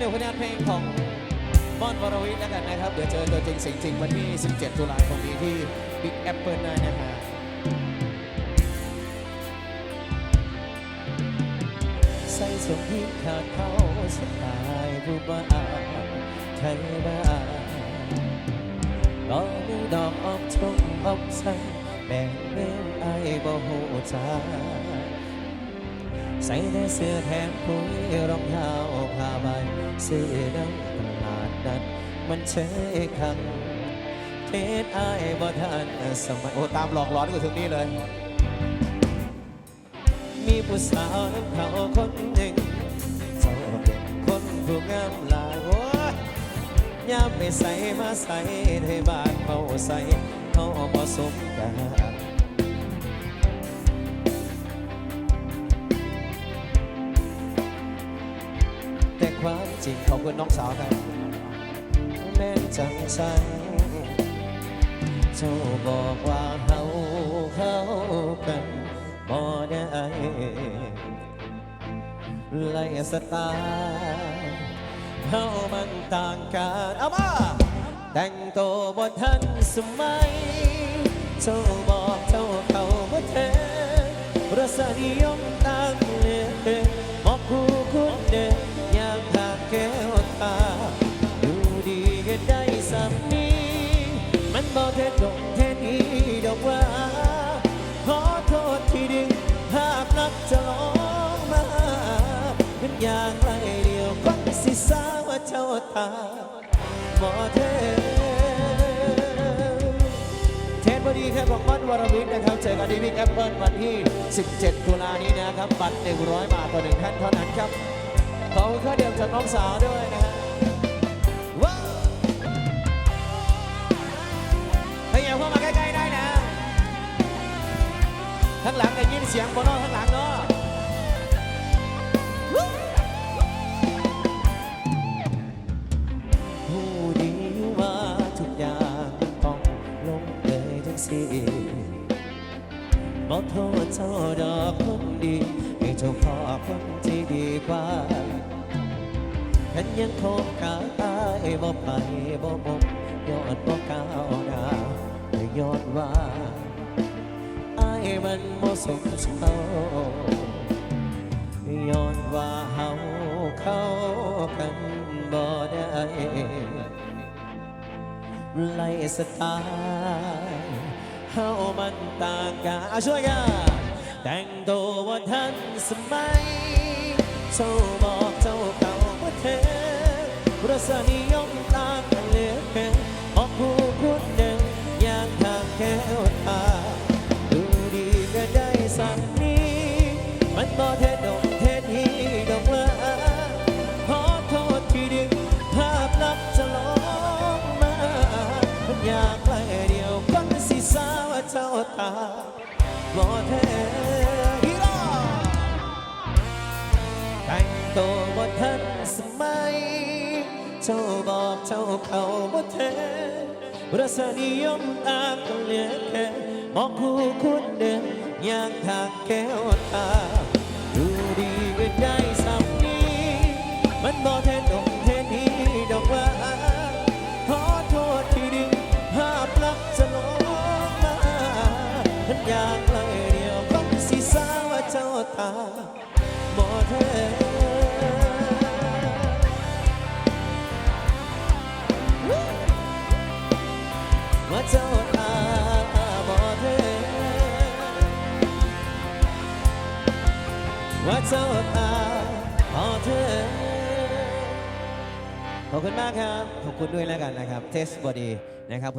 เดียวผลงานเพลงของม่อนวรวิทย์แล้วกันนะครับ เดี๋ยวเจอตัวจริงสียงจริงวันที่ 17 ตุลาคมนี้ที่ Big Apple ได้นะฮะใส่สมพิษขาดเขาสไตล์ผู้บ้าไทยบ้าก็มีดอกออกชมออกใส่แบ่งเลี้ยงไอ้บ่หูจ้าใส่แต่เสื้อแทนคุยรองเท้า เสื้อดำตลาดนัดมันเชยคังเทศอายบ่ทันสมัยโอ้ตามหลอกหลอนกูถึงนี่เลย มีผู้สาวน้ำเขาคนหนึ่งเจ้าเป็นคนผู้งามหลายโอ้ยยามไปใส่มาใส่ให้บานเขาใส่เขาบ่สมกัน อบคุณน้องสาวครับแม่นจังสันเจ้าบอกว่าเฮาเข้ากันบ่ได้ไล่สไตล์เฮามันต่างกันเอามาแต่งตัวบ่ทันสมัยเจ้าบอกเจ้าเขาบ่เทรสนิยมต่าง มันบอกเทศดงเทศนี้ดอกว่า ขอโทษที่ดึงภาพนักจะลองมาเป็นอย่างไรเดียวคนสิสาว่าเจ้าตาบ่เทเทศบดีครับของมันวรวิทย์นะครับ เจอกันที่บิ๊กแอปเปิลวันที่ 17 ตุลานี้นะครับ บัตร 100 บาทต่อหนึ่งท่านเท่านั้นครับขอบคุณข้าเดียวจากน้องสาวด้วยนะ ข้างหลังได้ยินเสียงบนนอกข้างหลังเนาะวู้ผู้ดีว่าทุกอย่างต้องลงเลยทั้งสิ้นบอกโทษเจ้าดอกคนดีให้เจ้าขอคนที่ดีกว่าฉันยังคงกายบ่ไปบ่มกยอดบ่ก้าวหน้าแต่ยอดว่า มันบ่สมเช้าย้อนว่าเฮาเข้ากันบ่ได้ไล่สไตล์เฮามันต่างกันอะช่วยกันแต่งตัวว่าทันสมัยเจ้าบอกเจ้าเก่าประเทศรสนิยมต่างกันเหลือเกินออกผู้คุณเดินอย่างทางแก้ว บ่เทฮีโร่แต่งตัวบ่ทันสมัย เจ้าบอกเจ้าเขาบ่เทรสนิยมอางก็เหลือแค่มองคู่คุณเดินอย่างทางแก้วตา ตาบ่เธอว่าเจ้าตาบ่เธอว่าเจ้าตาบ่เธอขอบคุณมากครับ ขอบคุณด้วยแล้วกันนะครับ เทสบอดีนะครับ